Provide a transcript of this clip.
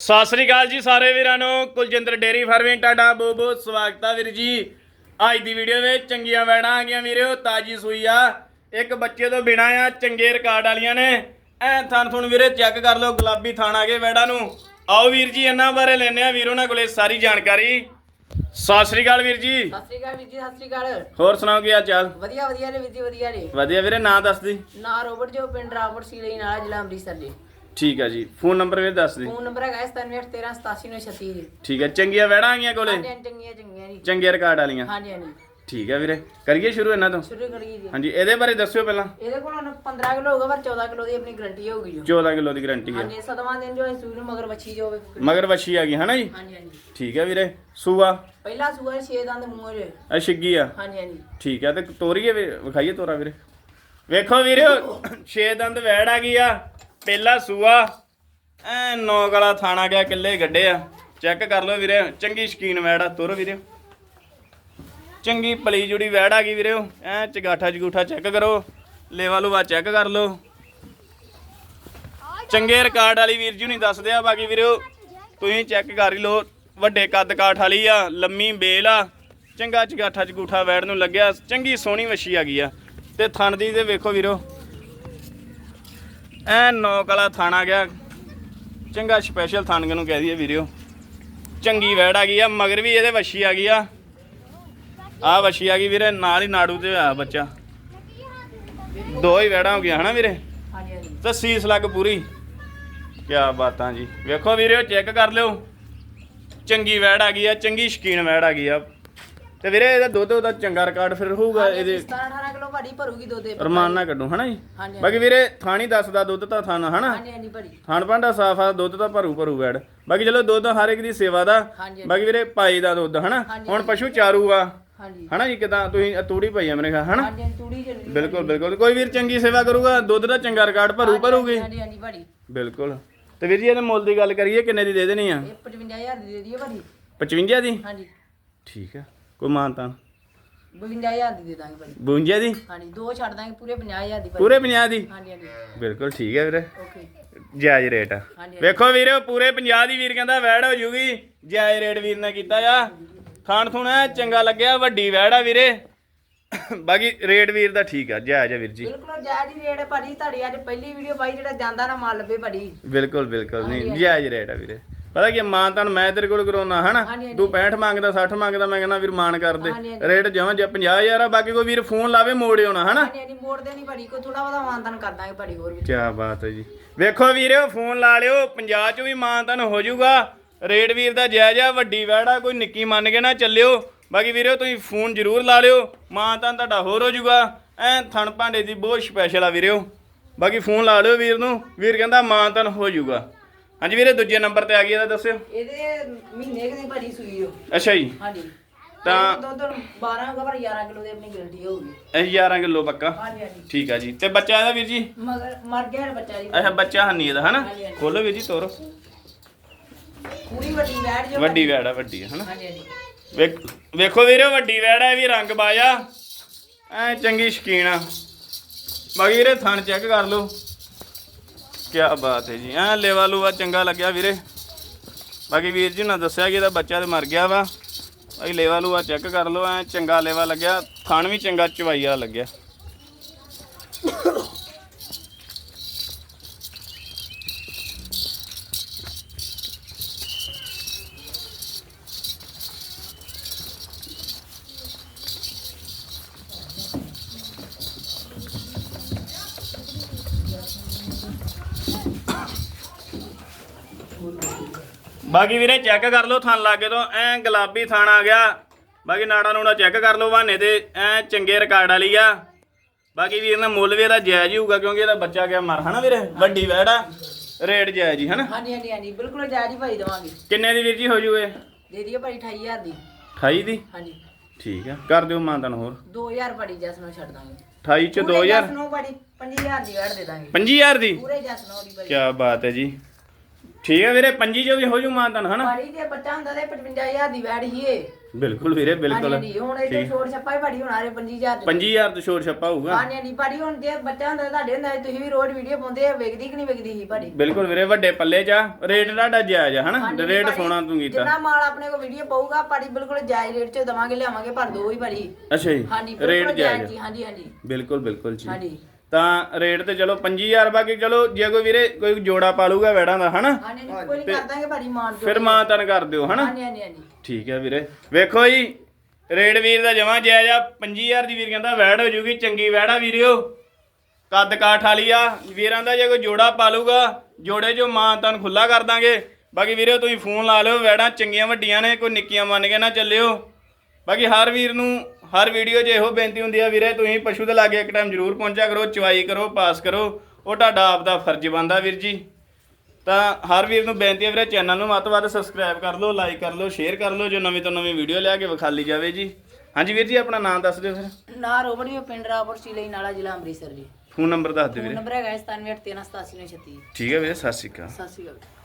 ਸਤਿ ਸ੍ਰੀ ਅਕਾਲ ਜੀ ਸਾਰੇ ਵੀਰਾਂ ਨੂੰ। ਕੁਲਜਿੰਦਰ ਡੇਰੀ ਫਾਰਮਿੰਗ ਤੁਹਾਡਾ ਬਹੁਤ ਬਹੁਤ ਸਵਾਗਤ ਆ ਵੀਰ ਜੀ। ਅੱਜ ਦੀ ਵੀਡੀਓ ਵਿੱਚ ਚੰਗੀਆਂ ਵੈੜਾਂ ਆ ਗਈਆਂ ਵੀਰੋ ਤਾਜੀ ਸੂਈ ਆ। ਇੱਕ ਬੱਚੇ ਤੋਂ ਬਿਨਾ ਆ ਚੰਗੇ ਰਿਕਾਰਡ ਵਾਲੀਆਂ ਨੇ। ਐ ਥਣ ਥੁਣ ਵੀਰੇ ਚੈੱਕ ਕਰ ਲਓ ਗੁਲਾਬੀ ਥਣ ਆ ਗਏ ਵੈੜਾਂ ਨੂੰ। ਆਓ ਵੀਰ ਜੀ ਇਹਨਾਂ ਬਾਰੇ ਲੈਣੇ ਆ ਵੀਰੋ ਨਾਲ ਕੋਲੇ ਸਾਰੀ ਜਾਣਕਾਰੀ। ਸਤਿ ਸ੍ਰੀ ਅਕਾਲ ਵੀਰ ਜੀ। ਸਤਿ ਸ਼੍ਰੀ ਅਕਾਲ ਵੀਰ ਜੀ ਸਤਿ ਸ਼੍ਰੀ ਅਕਾਲ। ਹੋਰ ਸੁਣਾਓ ਕੀ ਹਾਲ ਚਾਲ ਵਧੀਆ ਵਧੀਆ ਨੇ ਵੀਰ ਜੀ ਵਧੀਆ ਨੇ। ਵਧੀਆ ਵੀਰੇ ਨਾਂ ਦੱਸ ਦੀ। ਨਾ ਰੋਬਰਟ ਜੋ ਪਿੰਡ ਰਾਵੜ ਸੀਲੇ ਨਾਲ ਜ਼ਿਲ੍ਹਾ ਅੰਮ੍ਰਿਤਸਰ ਜੀ ਠੀਕ ਆ ਜੀ। ਫੋਨ ਨੰਬਰ ਵੀ ਦੱਸ ਦੀ। ਫੋਨ ਨੰਬਰ ਹੈਗਾ 9713878936 ਜੀ ਠੀਕ ਹੈ ਚੰਗੀਆਂ ਵੈੜਾਂ ਆ ਗਈਆਂ ਕੋਲੇ? ਹਾਂਜੀ ਹਾਂਜੀ, ਚੰਗੀਆਂ ਚੰਗੀਆਂ ਜੀ। ਚੰਗੇ ਰਿਕਾਰਡ ਵਾਲੀਆਂ? ਹਾਂਜੀ ਹਾਂਜੀ। ਠੀਕ ਹੈ ਵੀਰੇ। ਕਰੀਏ ਸ਼ੁਰੂ ਇਹਨਾਂ ਤੋਂ? ਸ਼ੁਰੂ ਕਰੀਏ ਜੀ। ਹਾਂਜੀ ਇਹਦੇ ਬਾਰੇ ਦੱਸਿਓ ਪਹਿਲਾਂ। ਇਹਦੇ ਕੋਲ ਹੁਣ 15 ਕਿਲੋ ਹੋਊਗਾ ਪਰ 14 ਕਿਲੋ ਦੀ ਆਪਣੀ ਗਰੰਟੀ ਹੋਊਗੀ ਜੋ। 14 ਕਿਲੋ ਦੀ ਗਾਰੰਟੀ ਹੈ ਹਾਂਜੀ ਸਤਵਾਂ ਦਿਨ ਜੋ ਇਹ ਸੂਈ ਨੂੰ ਮਗਰ ਬੱਚੀ ਜੋ ਹੋਵੇ। ਮਗਰ ਵੱਛੀ ਆ ਗਈ ਹਨਾ ਜੀ? ਹਾਂਜੀ ਹਾਂਜੀ। ਠੀਕ ਹੈ ਵੀਰੇ। ਸੂਆ? ਪਹਿਲਾ ਸੂਆ 6 ਦੰਦ ਮੂੰਹ ਜੇ ਆ ਛਿੱਗੀ ਆ। ਹਾਂਜੀ ਹਾਂਜੀ। ਠੀਕ ਹੈ ਤੇ ਤੋਰੀਏ ਵੀ- ਵਿਖਾਈਏ ਤੋਰਾ ਵੀਰੇ। ਵੇਖੋ ਵੀਰੇ ਛੇ ਦੰਦ ਵੈੜ ਆ ਗਈ ਆ। ਪਹਿਲਾ ਸੂਆ। ਐ ਨੌ ਗਲਾ ਥਾਣਾ ਗਿਆ, ਕਿੱਲੇ ਗੱਡੇ ਆ। ਚੈੱਕ ਕਰ ਲਓ ਵੀਰੇ, ਚੰਗੀ ਸ਼ਕੀਨ ਵੈੜ ਆ, ਤੁਰ ਵੀਰੇ। ਚੰਗੀ ਪਲੀ ਜੁੜੀ ਵੈੜ ਆ ਗਈ ਵੀਰੇ ਐ ਚਗਾਠਾ ਜਗੂਠਾ ਚੈੱਕ ਕਰੋ, ਲੇਵਾ ਲੂਵਾ ਚੈੱਕ ਕਰ ਲਓ। ਚੰਗੇ ਰਿਕਾਰਡ ਵਾਲੀ ਵੀਰ ਜੀ ਨਹੀਂ ਦੱਸਦੇ ਆ ਬਾਕੀ ਵੀਰੇ, ਤੁਸੀਂ ਚੈੱਕ ਕਰ ਹੀ ਲਓ, ਵੱਡੇ ਕੱਦ ਕਾਠ ਵਾਲੀ ਆ, ਲੰਮੀ ਬੇਲ ਆ। ਚੰਗਾ ਚਗਾਠਾ ਜਗੂਠਾ ਵੈੜ ਨੂੰ ਲੱਗਿਆ, ਚੰਗੀ ਸੋਹਣੀ ਵਛੀ ਆ ਗਈ ਆ। ਤੇ ਥਣ ਦੀ ਤੇ ਵੇਖੋ ਵੀਰੋ ਐ ਨੌਕ ਵਾਲਾ ਥਣ ਗਿਆ। ਚੰਗਾ ਸਪੈਸ਼ਲ ਥਣ ਨੂੰ ਕਹਿ ਦਈਏ ਵੀਰੋ ਚੰਗੀ ਵੈੜ ਆ ਗਈ ਆ ਮਗਰ ਵੀ ਇਹਦੇ ਵਛੀ ਆ ਗਈ ਆ। ਆ ਵਛੀ ਆ ਗਈ ਵੀਰੇ ਨਾਲ ਹੀ ਨਾੜੂ ਤੇ ਆ ਬੱਚਾ। ਦੋ ਹੀ ਵੈੜਾਂ ਹੋ ਗਈਆਂ ਹਨਾ ਵੀਰੇ? ਹਾਂਜੀ ਹਾਂਜੀ। ਤੇ ਸੀਸ ਲੱਗ ਪੂਰੀ। ਕੀ ਬਾਤਾਂ ਜੀ। ਵੇਖੋ ਵੀਰੇ ਚੈੱਕ ਕਰ ਲਿਓ। ਚੰਗੀ ਵੈੜ ਆ ਗਈ ਆ ਚੰਗੀ ਸ਼ਕੀਨ ਵੈੜ ਆ ਗਈ ਆ। ਤੇ ਵੀਰੇ ਇਹਦਾ ਦੁੱਧ ਉਹਦਾ ਚੰਗਾ ਰਿਕਾਰਡ ਫਿਰ ਹੋਊਗਾ ਇਹਦੇ। 17 18 ਕਿਲੋ ਭਾਰੀ ਭਰੂਗੀ ਦੁੱਧ ਦੇ ਰਮਾਨ ਨਾ ਕੱਢੋ ਹਨਾ ਜੀ? ਹਾਂਜੀ ਬਾਕੀ ਵੀਰੇ ਥਾਣੀ ਦੱਸਦਾ ਦੁੱਧ ਤਾਂ ਥਾਨ ਹਨਾ? ਹਾਂਜੀ ਹਾਂਜੀ ਭਾਰੀ। ਥਾਣ ਭਾਂਡਾ ਸਾਫ਼ ਆ ਦੁੱਧ ਤਾਂ ਭਰੂ ਭਰੂ ਵੈੜ ਬਾਕੀ ਚਲੋ ਦੁੱਧ ਹਰ ਇੱਕ ਦੀ ਸੇਵਾ ਦਾ। ਹਾਂਜੀ ਬਾਕੀ ਵੀਰੇ ਪਾਈ ਦਾ ਦੁੱਧ ਹਨਾ? ਹੁਣ ਪਸ਼ੂ ਚਾਰੂ ਆ। ਹਾਂਜੀ। ਹਨਾ ਜੀ ਕਿਦਾਂ ਤੁਸੀਂ ਆਹ ਤੂੜੀ ਪਾਈ ਆ ਮੇਰੇ ਖਿਆਲ ਹਨਾ? ਹਾਂਜੀ ਤੂੜੀ ਚੱਲੀ ਬਿਲਕੁਲ ਬਿਲਕੁਲ। ਕੋਈ ਵੀਰ ਚੰਗੀ ਸੇਵਾ ਕਰੂਗਾ ਦੁੱਧ ਦਾ ਚੰਗਾ ਰਿਕਾਰਡ ਭਰੂ ਭਰੂਗੀ। ਹਾਂਜੀ ਹਾਂਜੀ ਭਾਰੀ। ਬਿਲਕੁਲ। ਤੇ ਵੀਰ ਜੀ ਇਹਦੇ ਮੁੱਲ ਦੀ ਗੱਲ ਕਰੀਏ ਕਿੰਨੇ ਦੀ ਦੇ ਦੇਣੀ ਆ? ਇਹ 55000 ਦੀ ਦੇ ਦਈਏ ਭਾਰੀ। 55 ਦੀ? ਹਾਂਜੀ। ਠੀਕ ਆ। ਕੋਈ ਮਾਨਤਾ 52000 ਦੀ ਦੇ ਦਾਂਗੇ ਭਾਰੀ 52 ਦੀ? ਹਾਂਜੀ ਦੋ ਛੱਡ ਦਾਂਗੇ ਪੂਰੇ 50000 ਦੀ ਭਾਰੀ ਪੂਰੇ 50 ਦੀ? ਹਾਂਜੀ ਹਾਂਜੀ। ਬਿਲਕੁਲ ਠੀਕ ਹੈ ਵੀਰੇ। ਓਕੇ। ਜਾਇਜ਼ ਰੇਟ ਆ। ਹਾਂਜੀ ਵੇਖੋ ਵੀਰੇ ਪੂਰੇ 50 ਦੀ ਵੀਰ ਕਹਿੰਦਾ ਵੈੜ ਹੋ ਜੂਗੀ। ਜਾਇਜ਼ ਰੇਟ ਵੀਰ ਨੇ ਕੀਤਾ ਆ। ਖਾਣ ਥੁਣਾ ਚੰਗਾ ਲੱਗਿਆ ਵੱਡੀ ਵੈੜ ਆ ਵੀਰੇ। ਬਾਕੀ ਰੇਟ ਵੀਰ ਦਾ ਠੀਕ ਆ ਜਾਇਜ਼ ਆ ਵੀਰ ਜੀ। ਬਿਲਕੁਲ ਜਾਇਜ਼ ਹੀ ਰੇਟ ਹੈ ਭਾਰੀ ਤੁਹਾਡੀ ਅੱਜ ਪਹਿਲੀ ਵੀਡੀਓ ਪਾਈ ਜਿਹੜਾ ਜਾਂਦਾ ਨਾ ਮਾਲ ਲੱਭੇ ਭਾਰੀ ਬਿਲਕੁਲ ਬਿਲਕੁਲ। ਨਹੀਂ ਜਾਇਜ਼ ਰੇਟ ਆ ਵੀਰੇ। ਪਤਾ ਕੀ ਆ, ਮਾਨ ਤਾਂ ਮੈਂ ਤੇਰੇ ਕੋਲ ਕਰਾਉਣਾ ਹਨਾ। ਤੂੰ 65 ਮੰਗਦਾ 60 ਮੰਗਦਾ ਮੈਂ ਕਹਿੰਦਾ ਵੀਰ ਮਾਨ ਕਰ ਦੇ। ਰੇਟ ਜਮਾਂ ਜੇ 50000 ਆ ਬਾਕੀ ਕੋਈ ਵੀਰ ਫੋਨ ਲਾਵੇ ਮੋੜੇ ਆਉਣਾ ਹਨਾ? ਹਾਂਜੀ ਹਾਂਜੀ ਮੋੜਦੇ ਨਹੀਂ ਭਾਰੀ ਕੋਈ ਥੋੜਾ ਬਹੁਤਾ ਮਾਨਤਨ ਕਰ ਦਾਂਗੇ ਹੋਰ ਵੀ। ਕੀ ਬਾਤ ਹੈ ਜੀ। ਵੇਖੋ ਵੀਰੇ ਫੋਨ ਲਾ ਲਿਓ 50 ਚ ਵੀ ਮਾਨਤਨ ਹੋ ਜਾਊਗਾ। ਰੇਟ ਵੀਰ ਦਾ ਜਾਇਜ਼ ਆ ਵੱਡੀ ਵੈੜਾ ਕੋਈ ਨਿੱਕੀ ਮੰਨ ਕੇ ਨਾ ਚੱਲਿਓ। ਬਾਕੀ ਵੀਰੇ ਤੁਸੀਂ ਫੋਨ ਜ਼ਰੂਰ ਲਾ ਲਿਓ ਮਾਨਤਨ ਤੁਹਾਡਾ ਹੋਰ ਹੋ ਜਾਊਗਾ। ਐ ਥਣ ਭਾਂਡੇ ਦੀ ਬਹੁਤ ਸਪੈਸ਼ਲ ਆ ਵੀਰਿਓ। ਬਾਕੀ ਫੋਨ ਲਾ ਲਿਓ ਵੀਰ ਨੂੰ ਵੀਰ ਕਹਿੰਦਾ ਮਾਨਤਨ ਹੋ ਜਾਊਗਾ। ਹਾਂਜੀ ਵੀਰੇ ਦੂਜੇ ਨੰਬਰ ਤੇ ਆ ਗਈ ਇਹਦਾ ਦੱਸਿਓ। ਇਹਦੇ ਮਹੀਨੇ ਕੁ ਦੀ ਭਾਰੀ ਸੂਈ ਹੋ ਅੱਛਾ ਜੀ। ਹਾਂਜੀ। ਤਾਂ- ਇਹ ਦੁੱਧ 12 ਹੋਗਾ ਪਰ 11 ਕਿਲੋ ਦੀ ਆਪਣੀ ਗਰੰਟੀ ਹੋਊਗੀ ਇਹ 11 ਕਿਲੋ ਪੱਕਾ? ਹਾਂਜੀ ਹਾਂਜੀ। ਠੀਕ ਆ ਜੀ। ਤੇ ਬੱਚਾ ਇਹਦਾ ਵੀਰ ਜੀ? ਮਗਰ ਮਰ ਗਿਆ ਹੈ ਬੱਚਾ ਜੀ। ਅੱਛਾ ਬੱਚਾ ਹੰਨੀ ਇਹਦਾ ਹਨਾ? ਹਾਂਜੀ, ਹਾਂਜੀ। ਖੋਲੋ ਵੀਰ ਜੀ ਤੋਰੋ। ਪੂਰੀ ਵੱਡੀ ਵੈੜ ਜੋ ਵੱਡੀ ਵੈੜਾ ਵੱਡੀ ਹੈ ਹਨਾ? ਹਾਂਜੀ ਹਾਂਜੀ। ਵੇਖ ਵੇਖੋ ਵੀਰੇ ਵੱਡੀ ਵੈੜ ਹੈ ਵੀ ਰੰਗ ਬਾਜਾ। ਐ ਚੰਗੀ ਸ਼ਕੀਨ ਆ। ਬਾਕੀ ਵੀਰੇ ਥਣ ਚੈੱਕ ਕਰ ਲਓ। ਕੀ ਬਾਤ ਹੈ ਜੀ। ਐ ਲੇਵਾ ਲੂਵਾ ਚੰਗਾ ਲੱਗਿਆ ਵੀਰੇ। ਬਾਕੀ ਵੀਰ ਜੀ ਨੇ ਦੱਸਿਆ ਕਿ ਇਹਦਾ ਬੱਚਾ ਤੇ ਮਰ ਗਿਆ ਵਾ। ਭਾਈ ਲੇਵਾ ਲੂਆ ਚੈੱਕ ਕਰ ਲਓ, ਐ ਚੰਗਾ ਲੇਵਾ ਲੱਗਿਆ। ਥਣ ਵੀ ਚੰਗਾ ਚਵਾਈ ਵਾਲਾ ਲੱਗਿਆ। ਬਾਕੀ ਵੀਰੇ ਚੈੱਕ ਕਰ ਲਓ ਥਣ ਲਾਗੇ ਤੋਂ ਐ ਗੁਲਾਬੀ ਥਣ ਆ ਗਿਆ। ਬਾਕੀ ਨਾੜਾ ਨੂੜਾ ਚੈੱਕ ਕਰ ਲਓ ਬਹਾਨੇ ਤੇ ਐ ਚੰਗੇ ਰਿਕਾਰਡ ਵਾਲੀ ਆ। ਬਾਕੀ ਵੀਰ ਨੇ ਮੁੱਲ ਵੀ ਇਹਦਾ ਜਾਇਜ਼ ਹੀ ਹੋਊਗਾ ਕਿਉਂਕਿ ਇਹਦਾ ਬੱਚਾ ਗਿਆ ਮਰ ਹਨਾ ਵੀਰੇ? ਵੱਡੀ ਵੈੜ ਆ। ਰੇਟ ਜਾਇਜ਼ ਹੀ ਹਨਾ? ਹਾਂਜੀ ਹਾਂਜੀ ਹਾਂਜੀ ਬਿਲਕੁਲ ਜਾਇਜ਼ ਹੀ ਭਾਈ ਦਵਾਂਗੇ। ਕਿੰਨੇ ਦੀ ਵੀਰ ਜੀ ਹੋ ਜੂਏ ਦੇ ਦਈਏ ਭਾਈ 28000 ਦੀ। 28 ਦੀ? ਹਾਂਜੀ। ਠੀਕ ਆ ਕਰ ਦਿਓ ਮਾਨਤਨ ਹੋਰ। 2000 ਭਾਰੀ ਜਸ ਨੂੰ ਛੱਡ ਦਾਂਗੇ। 28 ਚ ਪੂਰੇ 2000 ਜਸ ਨੂੰ ਭਾਰੀ 5000 ਦੀ ਵੈੜ ਦੇ ਦਾਂਗੇ। 25000 ਦੀ? ਪੂਰੇ ਜਸ ਨੂੰ ਦੀ ਭਾਰੀ ਕੀ ਬਾਤ ਹੈ ਜੀ। ਠੀਕ ਹੈ ਵੀਰੇ ਪੰਜੀ ਜੋ ਵੀ ਹੋ ਜੂ ਮਾਂ ਤਨ ਹਨਾ? ਭਾਜੀ ਜੇ ਬੱਚਾ ਹੁੰਦਾ ਤੇ 55000 ਦੀ ਵੈੜ ਹੀ ਏ। ਬਿਲਕੁਲ ਵੀਰੇ ਬਿਲਕੁਲ। ਹਾਂਜੀ ਹਾਂਜੀ ਹੁਣ ਇਹ ਠੀਕ। ਛੋੜ ਛੱਪਾ ਹੀ ਭਾਜੀ ਹੁਣ ਰਹੇ 25000 ਚ। 25000 ਤੋਂ ਛੋੜ ਛੱਪਾ ਹੋਊਗਾ। ਹਾਂਜੀ ਹਾਂਜੀ ਭਾਜੀ ਹੁਣ ਜੇ ਬੱਚਾ ਹੁੰਦਾ ਤੁਹਾਡੇ ਹੁੰਦਾ ਤੁਸੀਂ ਵੀ ਰੋਜ਼ ਵੀਡੀਓ ਪਾਉਂਦੇ ਵੇਖਦੀ ਕਿ ਨਹੀਂ ਵੇਖਦੀ ਸੀ ਭਾਜੀ ਬਿਲਕੁਲ ਵੀਰੇ ਵੱਡੇ ਪੱਲੇ ਚ ਆ ਰੇਟ ਤੁਹਾਡਾ ਜਾਇਜ਼ ਆ ਹਨਾ? ਹਾਂਜੀ, ਰੇਟ ਭਾਜੀ, ਸੋਨਾ ਤੂੰ ਕੀਤਾ। ਜਿੰਨਾ ਮਾਲ ਆਪਣੇ ਕੋਲ ਵੀਡੀਓ ਪਾਊਗਾ ਭਾਜੀ ਬਿਲਕੁਲ ਜਾਇਜ਼ ਰੇਟ 'ਚ ਦਵਾਂਗੇ ਲਿਆਵਾਂਗੇ ਪਰ ਦੋ ਹੀ ਅੱਛਾ ਜੀ ਹਾਂਜੀ ਰੇਟ ਬਿਲਕੁਲ ਜਾਇਜ਼ ਜਾਇਜ਼ ਜੀ ਹਾਂਜੀ ਹਾਂਜੀ। ਬਿਲਕੁਲ ਬਿਲਕੁਲ ਜੀ। ਹਾਂਜੀ। ਤਾਂ ਰੇਟ ਤੇ ਚਲੋ 25000 ਬਾਕੀ ਚਲੋ ਜੇ ਕੋਈ ਵੀਰੇ ਕੋਈ ਜੋੜਾ ਪਾਲੂਗਾ ਵੈੜਾਂ ਦਾ ਹਨਾ? ਹਾਂਜੀ ਹਾਂਜੀ, ਕੋਈ ਨਹੀਂ ਕਰ ਦਾਂਗੇ ਭਾਜੀ ਮਾਨ ਜੋ ਫਿਰ ਮਾਂ ਤਨ ਕਰ ਦਿਓ ਹਨਾ? ਹਾਂਜੀ ਹਾਂਜੀ ਹਾਂਜੀ। ਠੀਕ ਹੈ ਵੀਰੇ। ਵੇਖੋ ਜੀ ਰੇਡ ਵੀਰ ਦਾ ਜਮਾ ਜਾਇਜ਼ ਆ 25000 ਦੀ ਵੀਰ ਕਹਿੰਦਾ ਵੈੜ ਹੋ ਜੂਗੀ ਚੰਗੀ ਵੈੜ ਵੀਰਿਓ। ਕੱਦ ਕਾਠ ਵਾਲੀ ਆ ਵੀਰਾਂ ਦਾ ਜੇ ਕੋਈ ਜੋੜਾ ਪਾਲੂਗਾ ਜੋੜੇ ਜੋ ਮਾਂ ਤਨ ਖੁੱਲਾ ਕਰ ਦਾਂਗੇ। ਬਾਕੀ ਵੀਰੇ ਤੁਸੀਂ ਫੋਨ ਲਾ ਲਿਓ ਵੈੜਾਂ ਚੰਗੀਆਂ ਵੱਡੀਆਂ ਨੇ ਕੋਈ ਨਿੱਕੀਆਂ ਮੰਨ ਕੇ ਨਾ ਚੱਲਿਓ। ਬਾਕੀ ਹਰ ਵੀਰ ਨੂੰ ਹਰ ਵੀਡੀਓ 'ਚ ਇਹੋ ਬੇਨਤੀ ਹੁੰਦੀ ਆ ਵੀਰੇ ਤੁਸੀਂ ਪਸ਼ੂ ਦੇ ਲਾਗੇ ਇੱਕ ਟਾਈਮ ਜ਼ਰੂਰ ਪਹੁੰਚਿਆ ਕਰੋ ਚਵਾਈ ਕਰੋ ਪਾਸ ਕਰੋ। ਉਹ ਤੁਹਾਡਾ ਆਪ ਦਾ ਫਰਜ਼ ਬਣਦਾ ਵੀਰ ਜੀ। ਤਾਂ ਹਰ ਵੀਰ ਨੂੰ ਬੇਨਤੀ ਹੈ ਵੀਰੇ ਚੈਨਲ ਨੂੰ ਵੱਧ ਵੱਧ ਸਬਸਕ੍ਰਾਈਬ ਕਰ ਲਓ ਲਾਈਕ ਕਰ ਲਓ ਸ਼ੇਅਰ ਕਰ ਲਓ ਜੋ ਨਵੀਂ ਤੋਂ ਨਵੀਂ ਵੀਡੀਓ ਲਿਆ ਕੇ ਵਿਖਾਲੀ ਜਾਵੇ ਜੀ। ਹਾਂਜੀ ਵੀਰ ਜੀ ਆਪਣਾ ਨਾਮ ਦੱਸ ਦਿਓ ਫਿਰ। ਨਾ ਰੋਬੜੀਓ ਪਿੰਡ ਰਾਪੁਰ ਸਿਲੇ ਨਾਲਾ ਜ਼ਿਲ੍ਹਾ ਅੰਮ੍ਰਿਤਸਰ ਜੀ। ਫੋਨ ਨੰਬਰ ਦੱਸ ਦਿਓ ਵੀਰੇ। ਨੰਬਰ ਹੈਗਾ 9783378936 ਠੀਕ ਹੈ ਵੀਰੇ ਸਤਿ ਸ਼੍ਰੀ ਅਕਾਲ। ਸਤਿ ਸ਼੍ਰੀ ਅਕਾਲ।